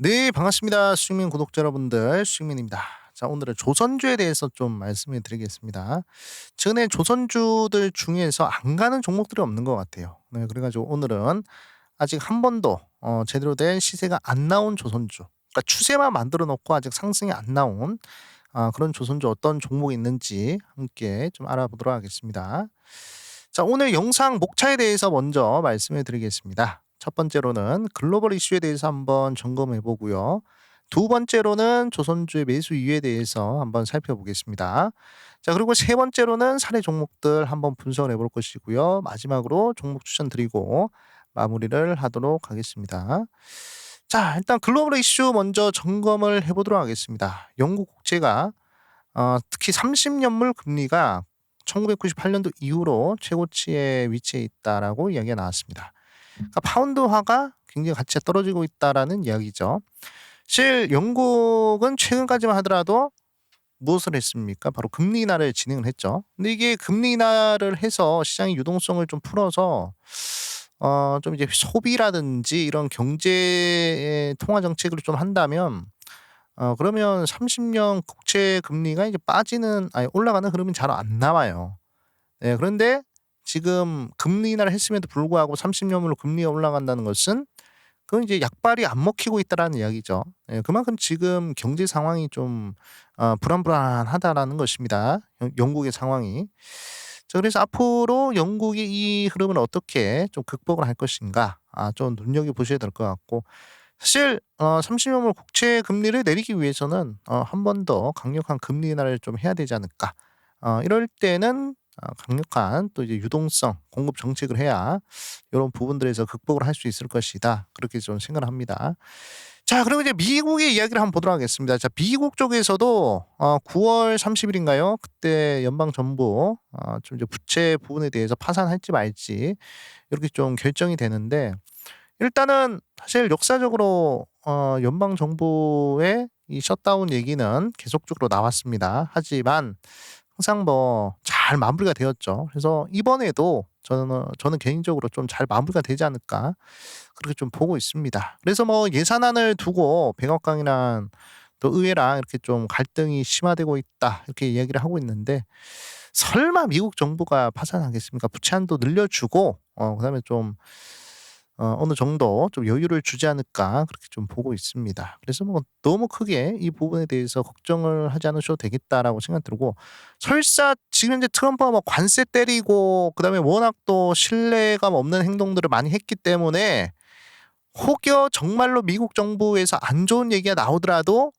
네, 반갑습니다. 수익민 구독자 여러분들, 수익민입니다. 자, 오늘은 조선주에 대해서 좀 말씀을 드리겠습니다. 최근에 조선주들 중에서 안 가는 종목들이 없는 것 같아요. 네, 그래가지고 오늘은 아직 한 번도 어, 제대로 된 시세가 안 나온 조선주, 그러니까 추세만 만들어 놓고 아직 상승이 안 나온 아, 그런 조선주 어떤 종목이 있는지 함께 좀 알아보도록 하겠습니다. 자, 오늘 영상 목차에 대해서 먼저 말씀을 드리겠습니다. 첫 번째로는 글로벌 이슈에 대해서 한번 점검해 보고요. 두 번째로는 조선주의 매수 이유에 대해서 한번 살펴보겠습니다. 자, 그리고 세 번째로는 사례 종목들 한번 분석을 해볼 것이고요. 마지막으로 종목 추천 드리고 마무리를 하도록 하겠습니다. 자, 일단 글로벌 이슈 먼저 점검을 해보도록 하겠습니다. 영국 국채가 어, 특히 30년물 금리가 1998년도 이후로 최고치에 위치해 있다라고 이야기가 나왔습니다. 그러니까 파운드화가 굉장히 가치가 떨어지고 있다라는 이야기죠. 실 영국은 최근까지만 하더라도 무엇을 했습니까? 바로 금리 인하를 진행을 했죠. 근데 이게 금리 인하를 해서 시장의 유동성을 좀 풀어서 어, 좀 이제 소비라든지 이런 경제 통화 정책을 좀 한다면 어, 그러면 30년 국채 금리가 이제 빠지는 아니 올라가는 흐름이 잘 안 나와요. 네, 그런데 지금 금리 인하를 했음에도 불구하고 30년으로 금리가 올라간다는 것은 그건 이제 약발이 안 먹히고 있다라는 이야기죠. 예, 그만큼 지금 경제 상황이 좀 어, 불안불안하다라는 것입니다. 영국의 상황이. 자, 그래서 앞으로 영국이 이 흐름을 어떻게 좀 극복을 할 것인가, 아, 좀 눈여겨 보셔야 될 것 같고, 사실 어, 30년물 국채 금리를 내리기 위해서는 어, 한 번 더 강력한 금리 인하를 좀 해야 되지 않을까. 어, 이럴 때는 어, 강력한 또 이제 유동성 공급 정책을 해야 이런 부분들에서 극복을 할 수 있을 것이다. 그렇게 좀 생각을 합니다. 자, 그리고 이제 미국의 이야기를 한번 보도록 하겠습니다. 자, 미국 쪽에서도 어, 9월 30일인가요? 그때 연방 정부 어, 좀 이제 부채 부분에 대해서 파산할지 말지 이렇게 좀 결정이 되는데 일단은 사실 역사적으로 어, 연방 정부의 이 셧다운 얘기는 계속적으로 나왔습니다. 하지만 항상 뭐 잘 마무리가 되었죠. 그래서 이번에도 저는 저는 개인적으로 좀 잘 마무리가 되지 않을까 그렇게 좀 보고 있습니다. 그래서 뭐 예산안을 두고 백악관이랑 또 의회랑 이렇게 좀 갈등이 심화되고 있다 이렇게 이야기를 하고 있는데 설마 미국 정부가 파산하겠습니까? 부채한도 늘려주고 어 그다음에 좀 어, 어느 정도 좀 여유를 주지 않을까 그렇게 좀 보고 있습니다. 그래서 뭐 너무 크게 이 부분에 대해서 걱정을 하지 않으셔도 되겠다라고 생각 들고 설사 지금 현재 트럼프가 뭐 관세 때리고 그다음에 워낙 또 신뢰감 없는 행동들을 많이 했기 때문에 혹여 정말로 미국 정부에서 안 좋은 얘기가 나오더라도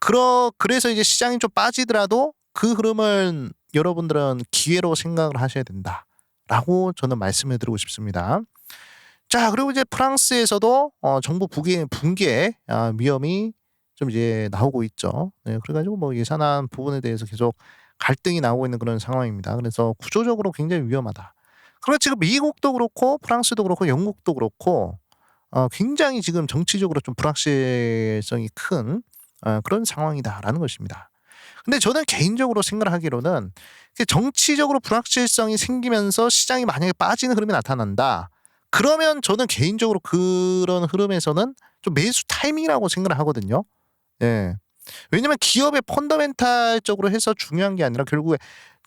그러 그래서 이제 시장이 좀 빠지더라도 그 흐름은 여러분들은 기회로 생각을 하셔야 된다라고 저는 말씀을 드리고 싶습니다. 자, 그리고 이제 프랑스에서도 어, 정부 붕괴, 붕괴 아, 위험이 좀 이제 나오고 있죠. 네, 그래가지고 뭐 예산안 부분에 대해서 계속 갈등이 나오고 있는 그런 상황입니다. 그래서 구조적으로 굉장히 위험하다. 그리고 지금 미국도 그렇고 프랑스도 그렇고 영국도 그렇고 어, 굉장히 지금 정치적으로 좀 불확실성이 큰 어, 그런 상황이다라는 것입니다. 근데 저는 개인적으로 생각하기로는 정치적으로 불확실성이 생기면서 시장이 만약에 빠지는 흐름이 나타난다. 그러면 저는 개인적으로 그런 흐름에서는 좀 매수 타이밍이라고 생각을 하거든요. 예. 왜냐면 기업의 펀더멘탈적으로 해서 중요한 게 아니라 결국에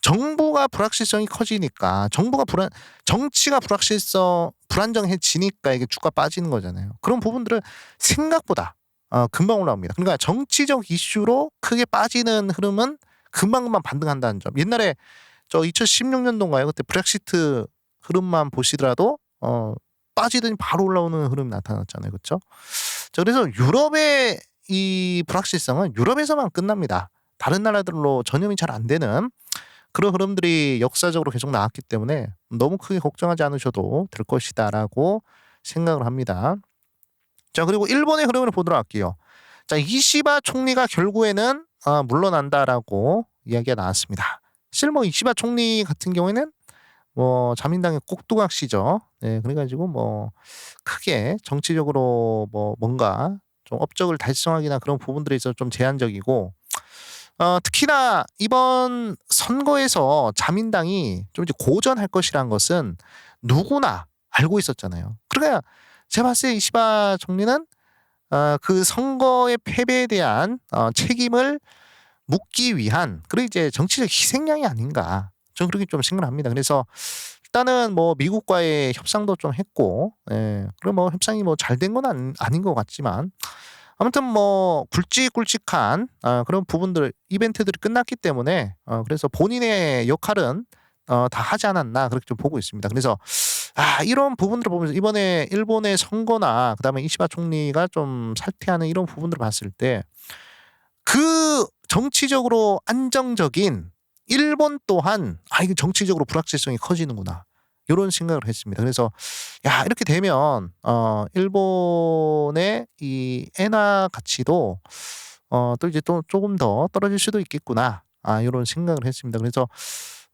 정부가 불확실성이 커지니까 정부가 불안 정치가 불확실성 불안정해지니까 이게 주가 빠지는 거잖아요. 그런 부분들은 생각보다 어, 금방 올라옵니다. 그러니까 정치적 이슈로 크게 빠지는 흐름은 금방금방 반등한다는 점. 옛날에 저 2016년도인가요? 그때 브렉시트 흐름만 보시더라도 어, 빠지더니 바로 올라오는 흐름이 나타났잖아요. 그렇죠? 자, 그래서 유럽의 이 불확실성은 유럽에서만 끝납니다. 다른 나라들로 전염이 잘 안 되는 그런 흐름들이 역사적으로 계속 나왔기 때문에 너무 크게 걱정하지 않으셔도 될 것이다라고 생각을 합니다. 자, 그리고 일본의 흐름을 보도록 할게요. 자, 이시바 총리가 결국에는 어, 물러난다라고 이야기가 나왔습니다. 실뭐 이시바 총리 같은 경우에는 뭐 자민당의 꼭두각 시죠. 네, 그래가지고 뭐 크게 정치적으로 뭐 뭔가 좀 업적을 달성하기나 그런 부분들에 있어서 좀 제한적이고 어, 특히나 이번 선거에서 자민당이 좀 이제 고전할 것이란 것은 누구나 알고 있었잖아요. 그러니까 제가 봤을 때 이시바 총리는 어, 그 선거의 패배에 대한 어, 책임을 묻기 위한 그리고 이제 정치적 희생양이 아닌가 저는 그렇게 좀 생각을 합니다. 그래서 일단은 뭐 미국과의 협상도 좀 했고, 예, 그리고 뭐 협상이 뭐 잘 된 건 아닌 것 같지만 아무튼 뭐 굵직굵직한 어, 그런 부분들 이벤트들이 끝났기 때문에 어, 그래서 본인의 역할은 어, 다 하지 않았나 그렇게 좀 보고 있습니다. 그래서 아 이런 부분들을 보면서 이번에 일본의 선거나 그다음에 이시바 총리가 좀 살퇴하는 이런 부분들을 봤을 때 그 정치적으로 안정적인 일본 또한 아 이게 정치적으로 불확실성이 커지는구나. 이런 생각을 했습니다. 그래서 야 이렇게 되면 어 일본의 이 엔화 가치도 어또 이제 또 조금 더 떨어질 수도 있겠구나. 아 이런 생각을 했습니다. 그래서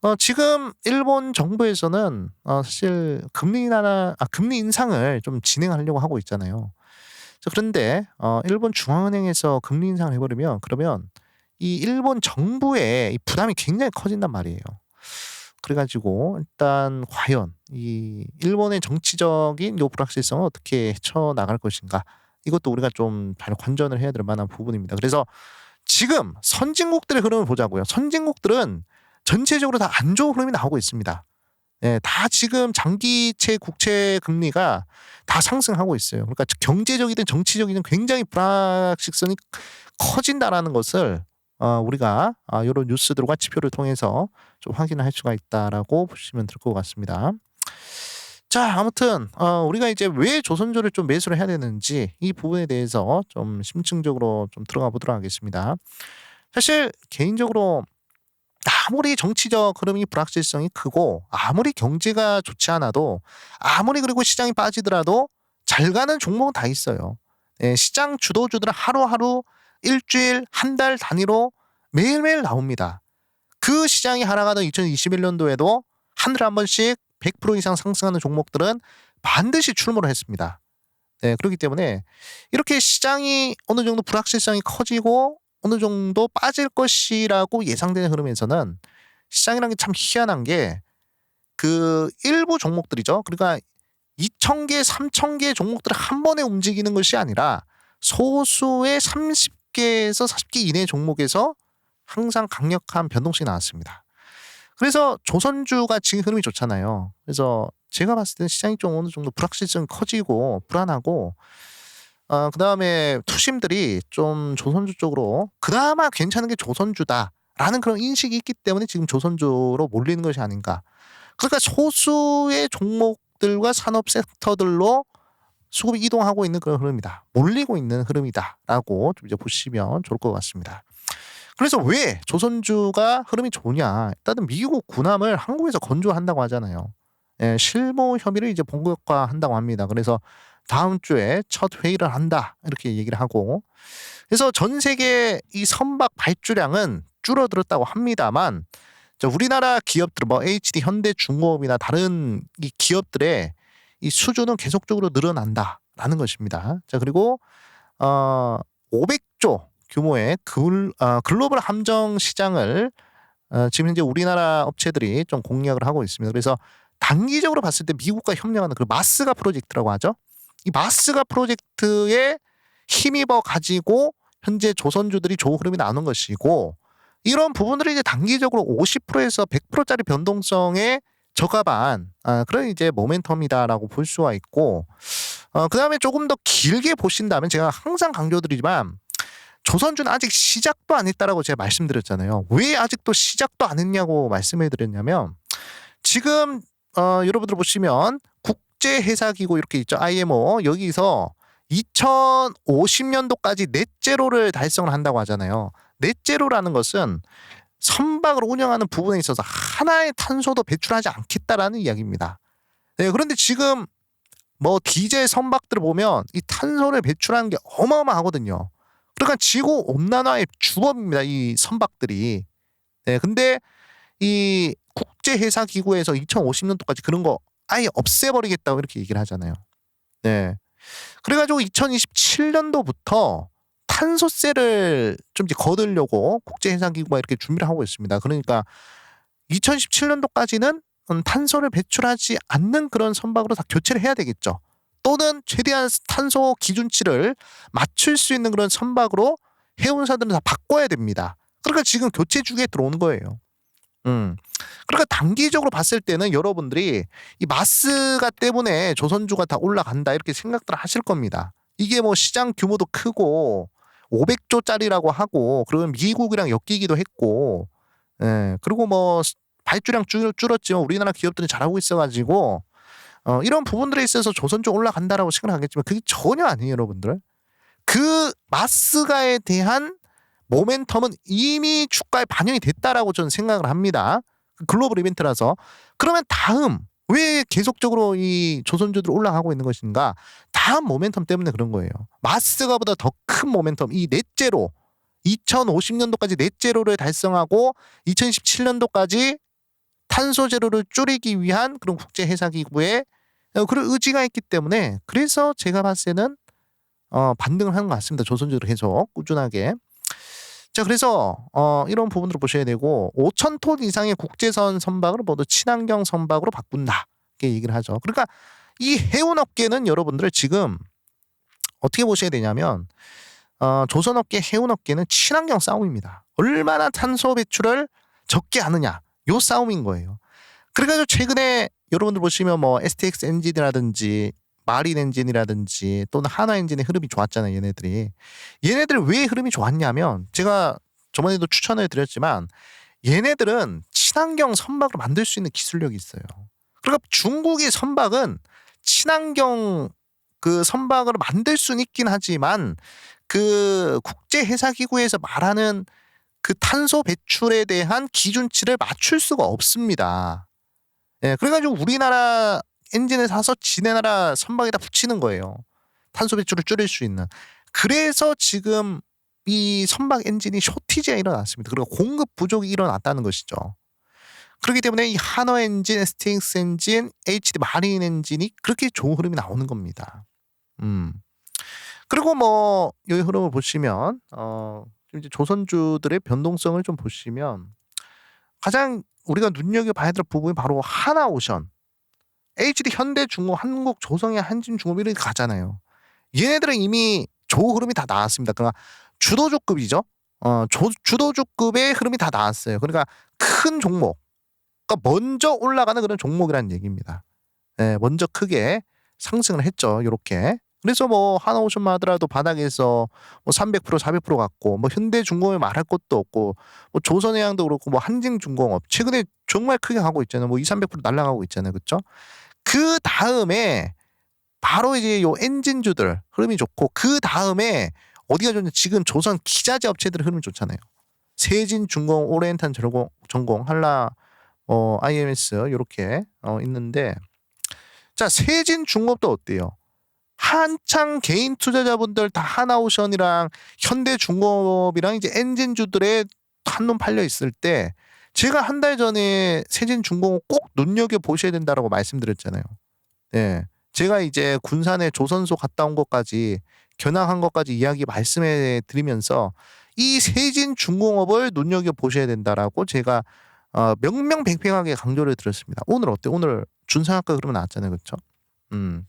어 지금 일본 정부에서는 어 사실 금리 인하 아 금리 인상을 좀 진행하려고 하고 있잖아요. 그런데 어 일본 중앙은행에서 금리 인상을 해 버리면 그러면 이 일본 정부의 이 부담이 굉장히 커진단 말이에요. 그래 가지고 일단 과연 이 일본의 정치적인 요 불확실성을 어떻게 헤쳐 나갈 것인가 이것도 우리가 좀 잘 관전을 해야 될 만한 부분입니다. 그래서 지금 선진국들의 흐름을 보자고요. 선진국들은 전체적으로 다 안 좋은 흐름이 나오고 있습니다. 예, 다 지금 장기채 국채 금리가 다 상승하고 있어요. 그러니까 경제적이든 정치적이든 굉장히 불확실성이 커진다라는 것을 어, 우리가 아, 이런 뉴스들과 지표를 통해서 좀 확인할 수가 있다라고 보시면 될 것 같습니다. 자, 아무튼 어, 우리가 이제 왜 조선조를 좀 매수를 해야 되는지 이 부분에 대해서 좀 심층적으로 좀 들어가 보도록 하겠습니다. 사실 개인적으로 아무리 정치적 흐름이 불확실성이 크고 아무리 경제가 좋지 않아도 아무리 그리고 시장이 빠지더라도 잘 가는 종목은 다 있어요. 예, 시장 주도주들은 하루하루 일주일, 한 달 단위로 매일매일 나옵니다. 그 시장이 하락하던 2021년도에도 하늘 한 번씩 100% 이상 상승하는 종목들은 반드시 출몰을 했습니다. 네, 그렇기 때문에 이렇게 시장이 어느 정도 불확실성이 커지고 어느 정도 빠질 것이라고 예상되는 흐름에서는 시장이라는 게 참 희한한 게 그 일부 종목들이죠. 그러니까 2,000개, 3,000개 종목들을 한 번에 움직이는 것이 아니라 소수의 30 개에서 40개 이내 종목에서 항상 강력한 변동성이 나왔습니다. 그래서 조선주가 지금 흐름이 좋잖아요. 그래서 제가 봤을 때는 시장이 좀 어느 정도 불확실성이 커지고 불안하고 어, 그 다음에 투심들이 좀 조선주 쪽으로 그나마 괜찮은 게 조선주다라는 그런 인식이 있기 때문에 지금 조선주로 몰리는 것이 아닌가. 그러니까 소수의 종목들과 산업 섹터들로 수급이 이동하고 있는 그런 흐름이다. 몰리고 있는 흐름이다라고 좀 이제 보시면 좋을 것 같습니다. 그래서 왜 조선주가 흐름이 좋냐? 일단은 미국 군함을 한국에서 건조한다고 하잖아요. 예, 실무 혐의를 이제 본격화한다고 합니다. 그래서 다음 주에 첫 회의를 한다 이렇게 얘기를 하고 그래서 전 세계 이 선박 발주량은 줄어들었다고 합니다만 우리나라 기업들 뭐 HD 현대 중공업이나 다른 이 기업들의 이 수준은 계속적으로 늘어난다라는 것입니다. 자 그리고 어 500조 규모의 글, 어, 글로벌 함정 시장을 어, 지금 현재 우리나라 업체들이 좀 공략을 하고 있습니다. 그래서 단기적으로 봤을 때 미국과 협력하는 그 마스가 프로젝트라고 하죠. 이 마스가 프로젝트에 힘입어 가지고 현재 조선주들이 좋은 흐름이 나오는 것이고 이런 부분들이 이제 단기적으로 50%에서 100%짜리 변동성에 적합한 아, 그런 이제 모멘텀이다라고 볼 수가 있고 어, 그 다음에 조금 더 길게 보신다면 제가 항상 강조드리지만 조선주는 아직 시작도 안 했다라고 제가 말씀드렸잖아요. 왜 아직도 시작도 안 했냐고 말씀해 드렸냐면 지금 어, 여러분들 보시면 국제회사기구 이렇게 있죠. IMO 여기서 2050년도까지 넷제로를 달성을 한다고 하잖아요. 넷제로라는 것은 선박을 운영하는 부분에 있어서 하나의 탄소도 배출하지 않겠다라는 이야기입니다. 네, 그런데 지금 뭐 디젤 선박들 을 보면 이 탄소를 배출하는 게 어마어마하거든요. 그러니까 지구 온난화의 주범입니다. 이 선박들이. 네, 근데 이 국제회사 기구에서 2050년도까지 그런 거 아예 없애버리겠다고 이렇게 얘기를 하잖아요. 네. 그래가지고 2027년도부터 탄소세를 좀 이제 거두려고 국제해상기구가 이렇게 준비를 하고 있습니다. 그러니까 2017년도까지는 탄소를 배출하지 않는 그런 선박으로 다 교체를 해야 되겠죠. 또는 최대한 탄소 기준치를 맞출 수 있는 그런 선박으로 해운사들은 다 바꿔야 됩니다. 그러니까 지금 교체 주기에 들어오는 거예요. 음. 그러니까 단기적으로 봤을 때는 여러분들이 이 마스가 때문에 조선주가 다 올라간다 이렇게 생각들 하실 겁니다. 이게 뭐 시장 규모도 크고 500조짜리라고 하고 그리고 미국이랑 엮이기도 했고 예. 그리고 뭐 발주량 줄, 줄었지만 우리나라 기업들은 잘하고 있어가지고 어, 이런 부분들에 있어서 조선주 올라간다라고 생각하겠지만 그게 전혀 아니에요, 여러분들. 그 마스가에 대한 모멘텀은 이미 주가에 반영이 됐다라고 저는 생각을 합니다. 글로벌 이벤트라서. 그러면 다음 왜 계속적으로 이 조선주들이 올라가고 있는 것인가? 다음 모멘텀 때문에 그런 거예요. 마스가보다 더 큰 모멘텀, 이 넷제로 2050년도까지 넷제로를 달성하고 2017년도까지 탄소 제로를 줄이기 위한 그런 국제 회사 기구의 어, 그런 의지가 있기 때문에 그래서 제가 봤을 때는 어, 반등을 하는 것 같습니다. 조선주를 계속 꾸준하게. 자, 그래서 어, 이런 부분들을 보셔야 되고 5천 톤 이상의 국제선 선박을 모두 친환경 선박으로 바꾼다. 이렇게 얘기를 하죠. 그러니까 이 해운 업계는 여러분들 지금 어떻게 보셔야 되냐면 어, 조선업계 해운 업계는 친환경 싸움입니다. 얼마나 탄소 배출을 적게 하느냐 요 싸움인 거예요. 그래가지고 최근에 여러분들 보시면 뭐 STX 엔진이라든지 마린 엔진이라든지 또는 하나 엔진의 흐름이 좋았잖아요, 얘네들이. 얘네들 왜 흐름이 좋았냐면 제가 저번에도 추천을 드렸지만 얘네들은 친환경 선박을 만들 수 있는 기술력이 있어요. 그러니까 중국의 선박은 친환경 그 선박을 만들 수는 있긴 하지만 그 국제 회사 기구에서 말하는 그 탄소 배출에 대한 기준치를 맞출 수가 없습니다. 예, 그래가지고 우리나라 엔진을 사서 지네 나라 선박에다 붙이는 거예요. 탄소 배출을 줄일 수 있는. 그래서 지금 이 선박 엔진이 쇼티지가 일어났습니다. 그리고 공급 부족이 일어났다는 것이죠. 그렇기 때문에 이 한화 엔진, STX 엔진, HD 마린 엔진이 그렇게 좋은 흐름이 나오는 겁니다. 음. 그리고 뭐 여기 흐름을 보시면 어 이제 조선주들의 변동성을 좀 보시면 가장 우리가 눈여겨봐야 될 부분이 바로 하나 오션, HD 현대중공, 한국 조성의 한진중업 이렇게 가잖아요. 얘네들은 이미 조 흐름이 다 나왔습니다. 그러니까 주도주급이죠. 어, 조, 주도주급의 흐름이 다 나왔어요. 그러니까 큰 종목, 그러니까 먼저 올라가는 그런 종목이라는 얘기입니다. 네, 먼저 크게 상승을 했죠. 이렇게. 그래서 뭐 하나 오션만 하더라도 바닥에서 뭐 300% 400% 갔고 뭐 현대중공을 말할 것도 없고 뭐 조선해양도 그렇고 뭐 한진중공업 최근에 정말 크게 가고 있잖아요. 뭐 2, 300% 날아가고 있잖아요. 그렇죠? 그 다음에 바로 이제 요 엔진주들 흐름이 좋고 그 다음에 어디가 좋냐 지금 조선 기자재 업체들 흐름이 좋잖아요. 세진 중공, 오리엔탄 전공, 전공 한라 어 IMS 요렇게 어 있는데 자 세진중업도 어때요? 한창 개인 투자자분들 다 하나오션이랑 현대중공업이랑 이제 엔진주들의 한눈 팔려 있을 때 제가 한 달 전에 세진 중공업 꼭 눈여겨 보셔야 된다라고 말씀드렸잖아요. 네. 제가 이제 군산에 조선소 갔다 온 것까지 견학한 것까지 이야기 말씀해 드리면서 이 세진 중공업을 눈여겨 보셔야 된다라고 제가 어, 명명백백하게 강조를 드렸습니다. 오늘 어때? 오늘 준상학과 그러면 나왔잖아요, 그렇죠? 음.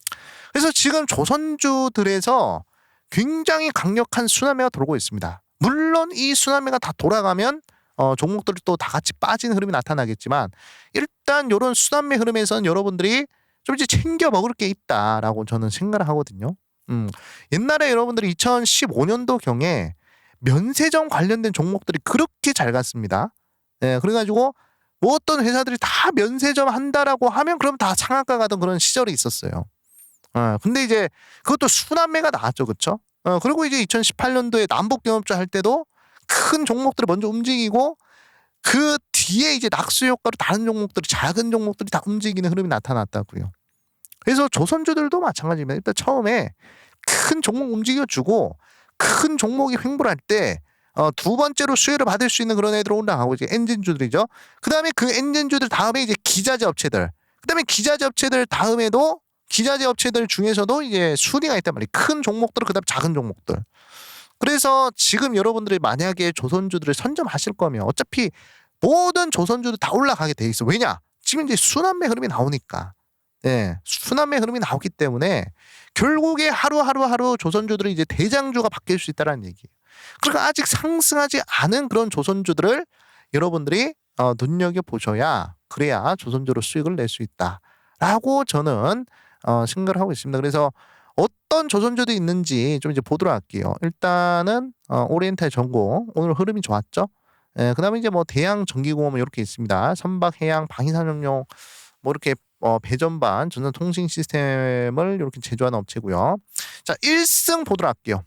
그래서 지금 조선주들에서 굉장히 강력한 수남매가 돌고 있습니다. 물론 이 수남매가 다 돌아가면 어, 종목들이 또 다 같이 빠지는 흐름이 나타나겠지만 일단 이런 수남매 흐름에서는 여러분들이 좀 이제 챙겨 먹을 게 있다라고 저는 생각을 하거든요. 음, 옛날에 여러분들이 2015년도 경에 면세점 관련된 종목들이 그렇게 잘 갔습니다. 네, 그래가지고 뭐 어떤 회사들이 다 면세점 한다라고 하면 그럼 다 상한가 가던 그런 시절이 있었어요. 어, 근데 이제 그것도 순환매가 나왔죠, 그렇죠? 어, 그리고 이제 2018년도에 남북 경협자 할 때도 큰 종목들이 먼저 움직이고 그 뒤에 이제 낙수 효과로 다른 종목들이 작은 종목들이 다 움직이는 흐름이 나타났다고요. 그래서 조선주들도 마찬가지입니다. 일단 처음에 큰 종목 움직여주고 큰 종목이 횡보할 때 어, 두 번째로 수혜를 받을 수 있는 그런 애들 올라가고 이제 엔진주들이죠. 그 다음에 그 엔진주들 다음에 이제 기자재 업체들. 그 다음에 기자재 업체들 다음에도 기자재 업체들 중에서도 이제 순위가 있단 말이에요. 큰 종목들, 그 다음 작은 종목들. 그래서 지금 여러분들이 만약에 조선주들을 선점하실 거면 어차피 모든 조선주들 다 올라가게 돼 있어. 왜냐? 지금 이제 순환매 흐름이 나오니까. 예, 순환매 흐름이 나오기 때문에 결국에 하루하루 하루 조선주들이 이제 대장주가 바뀔 수 있다는 얘기예요. 그러니까 아직 상승하지 않은 그런 조선주들을 여러분들이 어, 눈여겨 보셔야 그래야 조선주로 수익을 낼 수 있다라고 저는 어, 생각을 하고 있습니다. 그래서 어떤 조선주도 있는지 좀 이제 보도록 할게요. 일단은 어, 오리엔탈 전공 오늘 흐름이 좋았죠. 예, 그다음에 이제 뭐 대양 전기공업 이렇게 있습니다. 선박 해양 방위산업용 뭐 이렇게 어, 배전반 전선 통신 시스템을 이렇게 제조하는 업체고요. 자, 1승 보도록 할게요.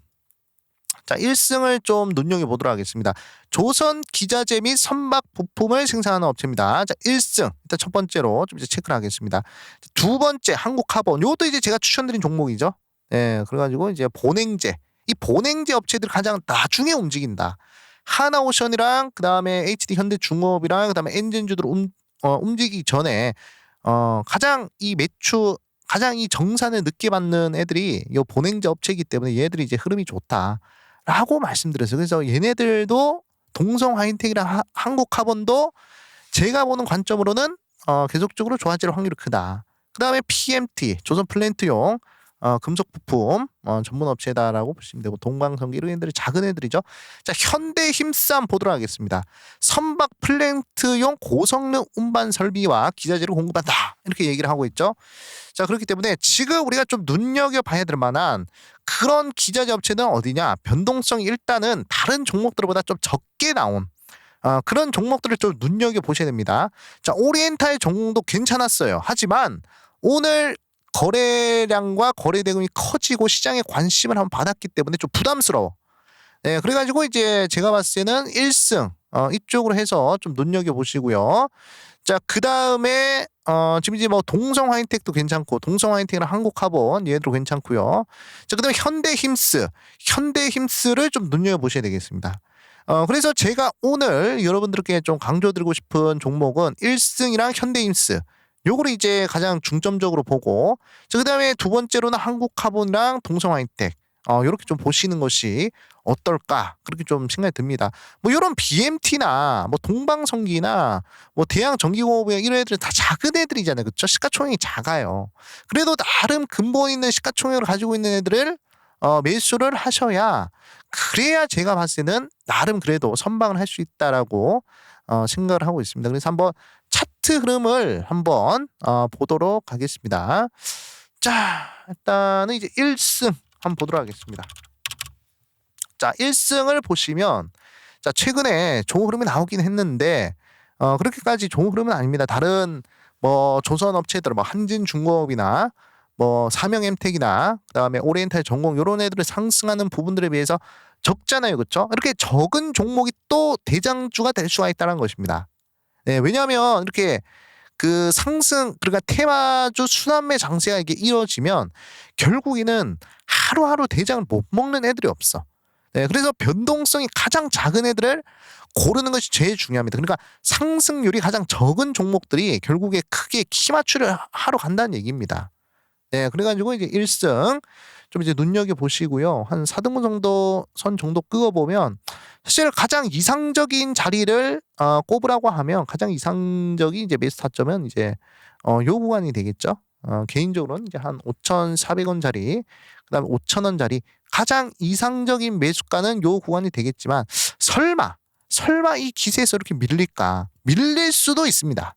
자, 1승을 좀 눈여겨 보도록 하겠습니다. 조선 기자재 및 선박 부품을 생산하는 업체입니다. 자, 1승. 일단 첫 번째로 좀 이제 체크를 하겠습니다. 두 번째 한국카본. 요것도 이제 제가 추천드린 종목이죠. 예, 그래 가지고 이제 본행제. 이 본행제 업체들 가장 나중에 움직인다. 하나오션이랑 그다음에 HD 현대중업이랑 그다음에 엔진주들 움, 어, 움직이기 전에 어, 가장 이 매출 가장 이 정산을 늦게 받는 애들이 요 본행제 업체이기 때문에 얘들이 이제 흐름이 좋다 라고 말씀드렸어요. 그래서 얘네들도 동성 하이텍이랑 한국 카본도 제가 보는 관점으로는 어, 계속적으로 좋아질 확률이 크다. 그 다음에 PMT 조선 플랜트용 어, 금속 부품 어, 전문 업체다라고 보시면 되고 동방성기 이런 애들이 작은 애들이죠. 자 현대 힘싸움 보도록 하겠습니다. 선박 플랜트용 고성능 운반 설비와 기자재를 공급한다 이렇게 얘기를 하고 있죠. 자 그렇기 때문에 지금 우리가 좀 눈여겨 봐야 될 만한 그런 기자재 업체는 어디냐? 변동성이 일단은 다른 종목들보다 좀 적게 나온 어, 그런 종목들을 좀 눈여겨 보셔야 됩니다. 자 오리엔탈 종목도 괜찮았어요. 하지만 오늘 거래량과 거래 대금이 커지고 시장에 관심을 한번 받았기 때문에 좀 부담스러워. 네, 그래가지고 이제 제가 봤을 때는 1승 어, 이쪽으로 해서 좀 눈여겨 보시고요. 자, 그 다음에 어, 지금 이제 뭐 동성 하이텍도 괜찮고 동성 하이텍이랑 한국카본 얘도 괜찮고요. 자, 그다음에 현대힘스, 현대힘스를 좀 눈여겨 보셔야 되겠습니다. 어, 그래서 제가 오늘 여러분들께 좀 강조드리고 싶은 종목은 1승이랑 현대힘스. 요거를 이제 가장 중점적으로 보고 그 다음에 두 번째로는 한국카본이랑 동성하이텍 어, 요렇게 좀 보시는 것이 어떨까 그렇게 좀 생각이 듭니다. 뭐 이런 BMT나 뭐 동방성기나 뭐 대양 전기공업 이런 애들은 다 작은 애들이잖아요, 그렇죠? 시가총액이 작아요. 그래도 나름 근본 있는 시가총액을 가지고 있는 애들을 어, 매수를 하셔야 그래야 제가 봤을 때는 나름 그래도 선방을 할 수 있다라고 어, 생각을 하고 있습니다. 그래서 한번 차트 흐름을 한번 어, 보도록 하겠습니다. 자, 일단은 이제 1승 한번 보도록 하겠습니다. 자, 1승을 보시면 자, 최근에 좋은 흐름이 나오긴 했는데 어, 그렇게까지 좋은 흐름은 아닙니다. 다른 뭐 조선 업체들 뭐 한진 중공업이나 뭐 사명 엠텍이나 그다음에 오리엔탈 전공 요런 애들을 상승하는 부분들에 비해서 적잖아요. 그렇죠? 이렇게 적은 종목이 또 대장주가 될 수가 있다는 것입니다. 네, 왜냐하면 이렇게 그 상승 그러니까 테마주 순환매 장세가 이게 이루어지면 결국에는 하루하루 대장을 못 먹는 애들이 없어. 네, 그래서 변동성이 가장 작은 애들을 고르는 것이 제일 중요합니다. 그러니까 상승률이 가장 적은 종목들이 결국에 크게 키 맞추를 하러 간다는 얘기입니다. 네, 그래가지고 이제 1승 좀 이제 눈여겨 보시고요. 한 4등분 정도 선 정도 끄어 보면 사실 가장 이상적인 자리를 어, 꼽으라고 하면 가장 이상적인 이제 매수 타점은 이제 어, 요 구간이 되겠죠. 어, 개인적으로는 이제 한 5,400원짜리, 그다음에 5,000원짜리 가장 이상적인 매수가는 요 구간이 되겠지만 설마 설마 이 기세에서 이렇게 밀릴까? 밀릴 수도 있습니다.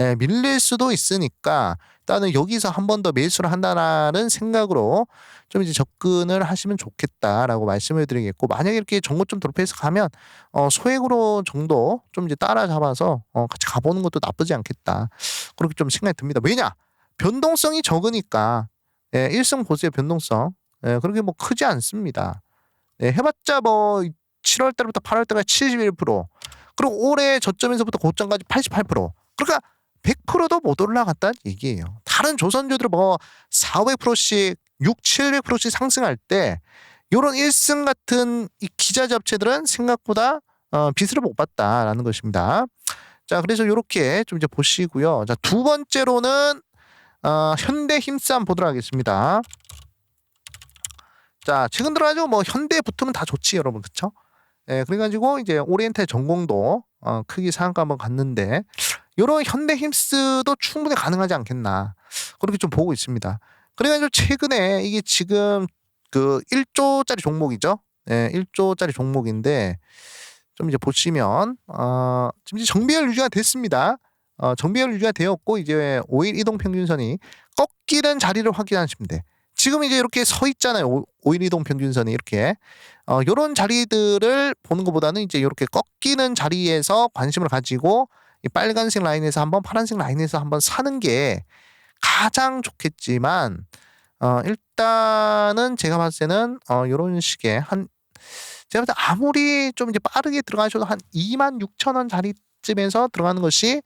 예, 밀릴 수도 있으니까 일단은 여기서 한 번 더 매수를 한다는 생각으로 좀 이제 접근을 하시면 좋겠다라고 말씀을 드리겠고 만약에 이렇게 정고점 돌파해서 가면 어 소액으로 정도 좀 이제 따라잡아서 어 같이 가보는 것도 나쁘지 않겠다. 그렇게 좀 생각이 듭니다. 왜냐? 변동성이 적으니까. 예, 일승 보수의 변동성. 예, 그렇게 뭐 크지 않습니다. 예, 해봤자 뭐 7월 달부터 8월 달까지 71% 그리고 올해 저점에서부터 고점까지 88% 그러니까 100%도 못 올라갔다는 얘기예요. 다른 조선주들 뭐 4, 500%씩 6, 700%씩 상승할 때 요런 1승 같은 이 기자 잡체들은 생각보다 어, 빚을 못 봤다라는 것입니다. 자, 그래서 요렇게 좀 이제 보시고요. 자, 두 번째로는 어, 현대 힘싸움 보도록 하겠습니다. 자, 최근 들어가지고 뭐 현대 붙으면 다 좋지, 여러분. 그쵸? 예, 그래가지고 이제 오리엔탈 전공도 어, 크기 상한가 한번 갔는데 요런 현대 힘스도 충분히 가능하지 않겠나. 그렇게 좀 보고 있습니다. 그래가지고 최근에 이게 지금 그 1조짜리 종목이죠. 예, 1조짜리 종목인데 좀 이제 보시면 어, 지금 이제 정비열 유지가 됐습니다. 어, 정비열 유지가 되었고 이제 5일 이동 평균선이 꺾이는 자리를 확인하시면 돼. 지금 이제 이렇게 서 있잖아요. 5일 이동 평균선이 이렇게 어, 요런 자리들을 보는 것보다는 이제 이렇게 꺾이는 자리에서 관심을 가지고 이 빨간색 라인에서 한번 파란색 라인에서 한번 사는 게 가장 좋겠지만 어, 일단은 제가 봤을 때는 어, 요런 식의 한 제가 봤을 때 아무리 좀 이제 빠르게 들어가셔도 한 2만 6천 원 자리쯤에서 들어가는 것이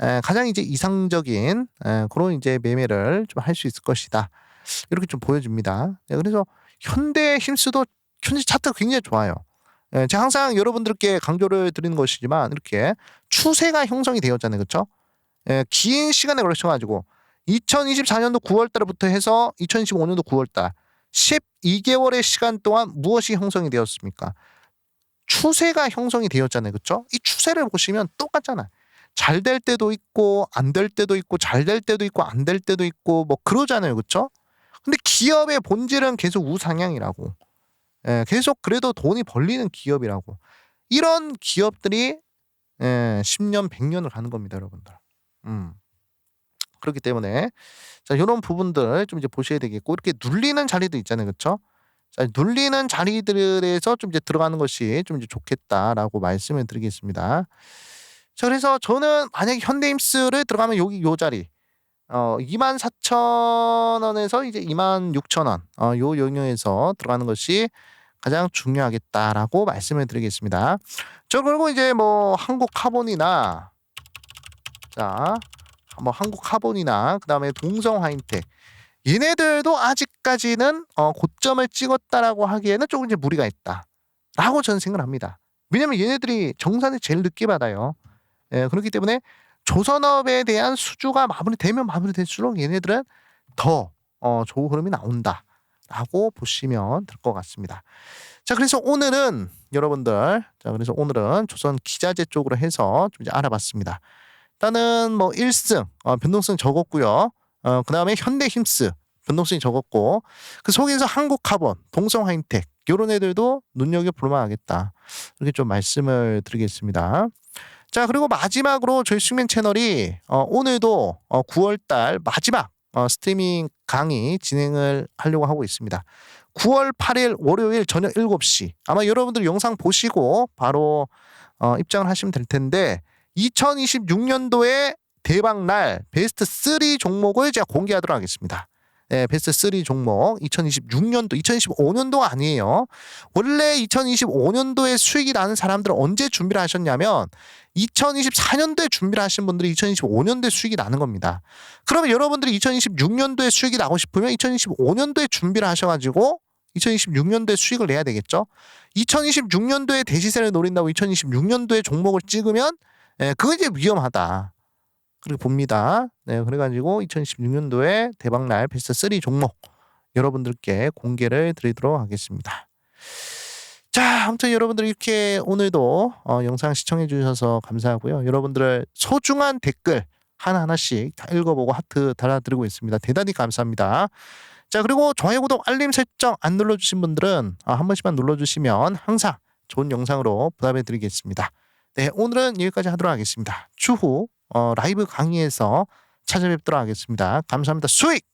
에, 가장 이제 이상적인 에, 그런 이제 매매를 좀 할 수 있을 것이다. 이렇게 좀 보여집니다. 네, 그래서 현대 힘스도 현재 차트가 굉장히 좋아요. 예, 제가 항상 여러분들께 강조를 드리는 것이지만 이렇게 추세가 형성이 되었잖아요. 그렇죠? 예, 긴 시간에 걸쳐 가지고 2024년도 9월 달부터 해서 2025년도 9월 달 12개월의 시간 동안 무엇이 형성이 되었습니까? 추세가 형성이 되었잖아요. 그렇죠? 이 추세를 보시면 똑같잖아요. 잘 될 때도 있고 안 될 때도 있고 잘 될 때도 있고 안 될 때도 있고 뭐 그러잖아요. 그렇죠? 근데 기업의 본질은 계속 우상향이라고. 예, 계속 그래도 돈이 벌리는 기업이라고. 이런 기업들이 예, 10년, 100년을 가는 겁니다, 여러분들. 음. 그렇기 때문에 자, 이런 부분들 좀 이제 보셔야 되겠고 이렇게 눌리는 자리도 있잖아요. 그렇죠? 자, 눌리는 자리들에서 좀 이제 들어가는 것이 좀 이제 좋겠다라고 말씀을 드리겠습니다. 자, 그래서 저는 만약에 현대임스를 들어가면 여기 요 자리 어 24,000원에서 이제 26,000원 어, 요 영역에서 들어가는 것이 가장 중요하겠다라고 말씀을 드리겠습니다. 저 그리고 이제 뭐 한국 카본이나 자, 뭐 한국 카본이나 그다음에 동성 화인텍 얘네들도 아직까지는 어, 고점을 찍었다라고 하기에는 조금 이제 무리가 있다라고 저는 생각을 합니다. 왜냐면 얘네들이 정산을 제일 늦게 받아요. 예, 그렇기 때문에 조선업에 대한 수주가 마무리되면 마무리될수록 얘네들은 더 어, 좋은 흐름이 나온다 라고 보시면 될 것 같습니다. 자, 그래서 오늘은 여러분들, 자, 그래서 오늘은 조선 기자재 쪽으로 해서 좀 이제 알아봤습니다. 일단은 뭐 1승 어, 변동성 적었고요. 어, 그 다음에 현대힘스 변동성이 적었고 그 속에서 한국카본, 동성화인텍 이런 애들도 눈여겨 볼 만하겠다. 이렇게 좀 말씀을 드리겠습니다. 자 그리고 마지막으로 저희 숙면 채널이 어, 오늘도 어, 9월달 마지막 어, 스트리밍 강의 진행을 하려고 하고 있습니다. 9월 8일 월요일 저녁 7시 아마 여러분들 영상 보시고 바로 어, 입장을 하시면 될 텐데 2026년도에 대박 날 베스트 3 종목을 제가 공개하도록 하겠습니다. 네, 베스트 3 종목 2026년도 2025년도가 아니에요. 원래 2025년도에 수익이 나는 사람들은 언제 준비를 하셨냐면 2024년도에 준비를 하신 분들이 2025년도에 수익이 나는 겁니다. 그러면 여러분들이 2026년도에 수익이 나고 싶으면 2025년도에 준비를 하셔가지고 2026년도에 수익을 내야 되겠죠. 2026년도에 대시세를 노린다고 2026년도에 종목을 찍으면 예, 그거 이제 위험하다. 그렇게 봅니다. 네, 그래가지고 2016년도에 대박날 베스트 3 종목 여러분들께 공개를 드리도록 하겠습니다. 자, 아무튼 여러분들 이렇게 오늘도 어, 영상 시청해 주셔서 감사하고요. 여러분들의 소중한 댓글 하나하나씩 다 읽어보고 하트 달아드리고 있습니다. 대단히 감사합니다. 자, 그리고 좋아요, 구독, 알림 설정 안 눌러주신 분들은 아, 한 번씩만 눌러주시면 항상 좋은 영상으로 부담해 드리겠습니다. 네, 오늘은 여기까지 하도록 하겠습니다. 추후 어, 라이브 강의에서 찾아뵙도록 하겠습니다. 감사합니다. 수익!